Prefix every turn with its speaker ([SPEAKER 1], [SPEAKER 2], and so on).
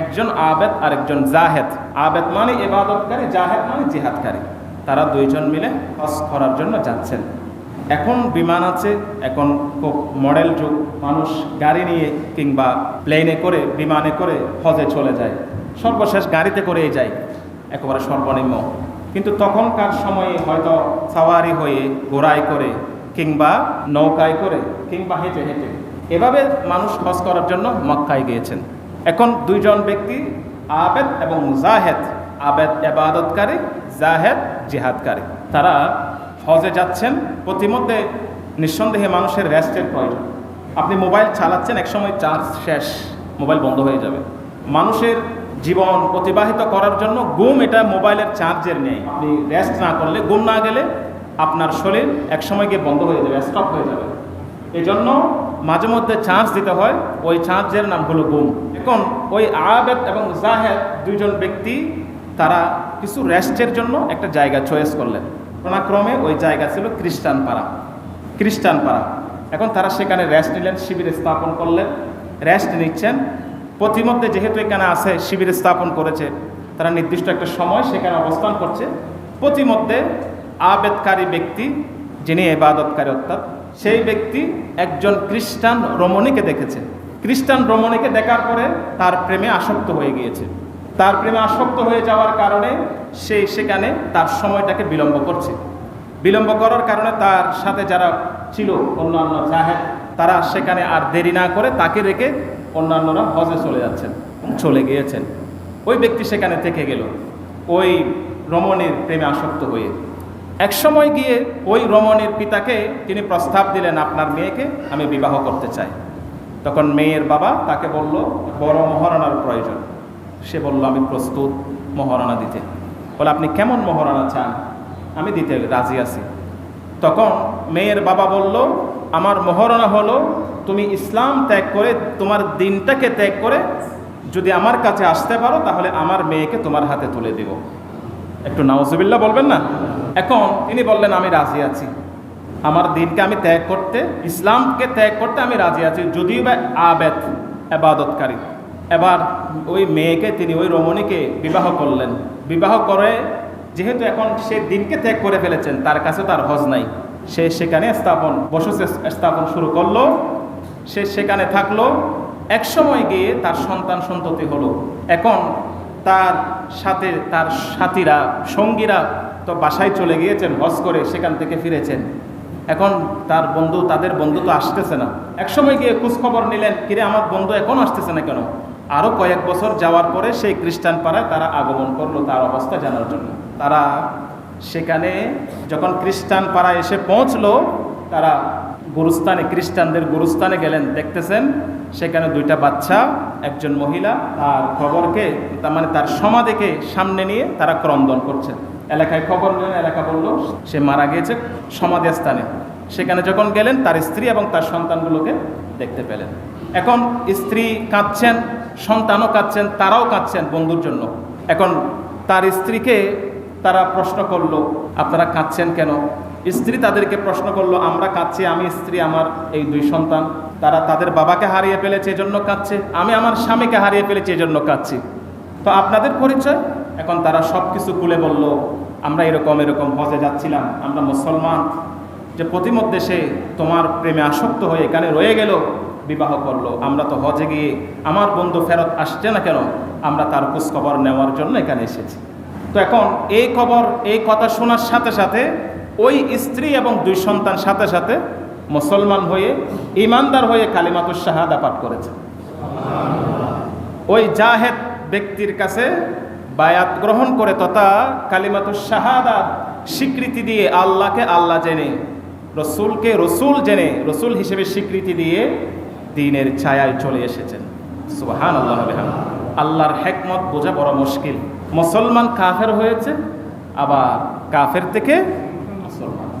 [SPEAKER 1] একজন আবেদ আর একজন জাহেদ। আবেদ মানে ইবাদতকারী, জাহেদ মানে জিহাদকারী। তারা দুইজন মিলে হজ করার জন্য যাচ্ছেন। এখন বিমান আছে, এখন খুব মডেল যুগ। মানুষ গাড়ি নিয়ে কিংবা প্লেনে করে, বিমানে করে হজে চলে যায়। সর্বশেষ গাড়িতে করেই যায়, একেবারে সর্বনিম্ন। কিন্তু তখনকার সময়ে হয়তো সাওয়ারি হয়ে, ঘোড়ায় করে, কিংবা নৌকায় করে, কিংবা হেঁটে হেঁটে। এভাবে মানুষ হজ করার জন্য মক্কায় গিয়েছেন। এখন দুইজন ব্যক্তি আবেদ এবং জাহেদ। আবেদ এবাদতকারী জাহেদ জিহাদকারী। তারা হজে যাচ্ছেন, প্রতিমধ্যে নিঃসন্দেহে মানুষের রেস্টের প্রয়োজন। আপনি মোবাইল চালাচ্ছেন, একসময় চার্জ শেষ, মোবাইল বন্ধ হয়ে যাবে। মানুষের জীবন অতিবাহিত করার জন্য ঘুম এটা মোবাইলের চার্জের নেই। আপনি রেস্ট না করলে, ঘুম না গেলে আপনার শরীর একসময় গিয়ে বন্ধ হয়ে যাবে, স্টপ হয়ে যাবে। এই জন্য মাঝে মধ্যে চার্জ দিতে হয়। ওই চার্জের নাম হলো গুম। এখন ওই আবেদ এবং জাহেদ দুইজন ব্যক্তি, তারা কিছু রেস্টের জন্য একটা জায়গা চয়েস করলেন। ঘটনাক্রমে ওই জায়গা ছিল খ্রিস্টান পাড়া। খ্রিস্টান পাড়া। এখন তারা সেখানে রেস্ট নিলেন, শিবির স্থাপন করলেন। রেস্ট নিচ্ছেন। প্রতিমধ্যে যেহেতু এখানে আছে, শিবির স্থাপন করেছে, তারা নির্দিষ্ট একটা সময় সেখানে অবস্থান করছে। প্রতিমধ্যে আবেদকারী ব্যক্তি, যিনি এবাদতকারী অর্থাৎ সেই ব্যক্তি একজন খ্রিস্টান রমণীকে দেখেছে। খ্রিস্টান রমণীকে দেখার পরে তার প্রেমে আসক্ত হয়ে গিয়েছে। তার প্রেমে আসক্ত হয়ে যাওয়ার কারণে সে সেখানে তার সময়টাকে বিলম্ব করছে। বিলম্ব করার কারণে তার সাথে যারা ছিল অন্যান্য জাহেদ তারা সেখানে আর দেরি না করে তাকে রেখে অন্যান্যরা হজে চলে যাচ্ছেন, চলে গিয়েছেন। ওই ব্যক্তি সেখানে থেকে গেল। ওই রমণীর প্রেমে আসক্ত হয়ে। এক সময় গিয়ে ওই রমণীর পিতাকে তিনি প্রস্তাব দিলেন, আপনার মেয়েকে আমি বিবাহ করতে চাই। তখন মেয়ের বাবা তাকে বলল, বড় মহারণার প্রয়োজন। সে বলল, আমি প্রস্তুত মহারণা দিতে। বলে, আপনি কেমন মহারণা চান? আমি দিতে রাজি আছি। তখন মেয়ের বাবা বলল, আমার মহারণা হলো, তুমি ইসলাম ত্যাগ করে, তোমার দিনটাকে ত্যাগ করে যদি আমার কাছে আসতে পারো, তাহলে আমার মেয়েকে তোমার হাতে তুলে দেব। একটু নাওজুবিল্লা বলবেন না? এখন তিনি বললেন, আমি রাজি আছি। আমার দিনকে আমি ত্যাগ করতে, ইসলামকে ত্যাগ করতে আমি রাজি আছি। যদিও বা আবেদ এবাদতকারী এবার ওই মেয়েকে, তিনি ওই রমণীকে বিবাহ করলেন। বিবাহ করে, যেহেতু এখন সে দিনকে ত্যাগ করে ফেলেছেন, তার কাছে তার হজ নাই। সে সেখানে স্থাপন, বসতি স্থাপন শুরু করল। সে সেখানে থাকল। এক সময় গিয়ে তার সন্তান সন্ততি হলো। এখন তার সাথে, তার সাথীরা, সঙ্গীরা তো বাসায় চলে গিয়েছেন, হজ করে সেখান থেকে ফিরেছেন। এখন তার বন্ধু, তাদের বন্ধু তো আসতেছে না। এক সময় গিয়ে খোঁজখবর নিলেন, কিরে, আমার বন্ধু এখন আসতেছে না কেন? আরও কয়েক বছর যাওয়ার পরে সেই খ্রিস্টান পাড়ায় তারা আগমন করল তার অবস্থা জানার জন্য। তারা সেখানে যখন খ্রিস্টান পাড়ায় এসে পৌঁছলো, তারা গুরুস্থানে, খ্রিস্টানদের গুরুস্থানে গেলেন, দেখতেছেন সেখানে দুইটা বাচ্চা, একজন মহিলা, তার খবরকে, তার মানে তার সমাধিকে সামনে নিয়ে তারা ক্রন্দন করছেন। এলাকায় খবর নিলেন এলাকা বলল, সে মারা গিয়েছে সমাধি স্থানে সেখানে যখন গেলেন, তার স্ত্রী এবং তার সন্তানগুলোকে দেখতে পেলেন। এখন স্ত্রী কাঁদছেন, সন্তানও কাঁদছেন, তারাও কাঁদছেন বন্ধুর জন্য। এখন তার স্ত্রীকে তারা প্রশ্ন করল, আপনারা কাঁদছেন কেন? স্ত্রী তাদেরকে প্রশ্ন করল, আমরা কাঁদছি, আমি স্ত্রী, আমার এই দুই সন্তান, তারা তাদের বাবাকে হারিয়ে ফেলেছে, এজন্য কাঁদছে, আমি আমার স্বামীকে হারিয়ে ফেলেছি, এজন্য কাঁদছি। তো আপনাদের পরিচয়? এখন তারা সব কিছু খুলে বলল, আমরা এরকম এরকম হজে যাচ্ছিলাম, আমরা মুসলমান। যে প্রতিমধ্যে সে তোমার প্রেমে আসক্ত হয়ে এখানে রয়ে গেল, বিবাহ করল। আমরা তো হজে গিয়ে, আমার বন্ধু ফেরত আসছে না কেন? আমরা তার খোঁজখবর নেওয়ার জন্য এখানে এসেছি। তো এখন এই খবর, এই কথা শোনার সাথে সাথে ওই স্ত্রী এবং দুই সন্তান সাথে সাথে মুসলমান হয়ে, ইমানদার হয়ে কালিমাতুর শাহাদা পাঠ করেছে। ওই জাহেদ ব্যক্তির কাছে বায়াত গ্রহণ করে তথা কালিমাতুর শাহাদা স্বীকৃতি দিয়ে আল্লাহকে আল্লাহ জেনে, রসুলকে রসুল জেনে, রসুল হিসেবে স্বীকৃতি দিয়ে দিনের ছায়ায় চলে এসেছেন। সুবাহান আল্লাহ আল্লাহর হেকমত বোঝা বড় মুশকিল। মুসলমান কাফের হয়েছে, আবার কাফের থেকে Musulman.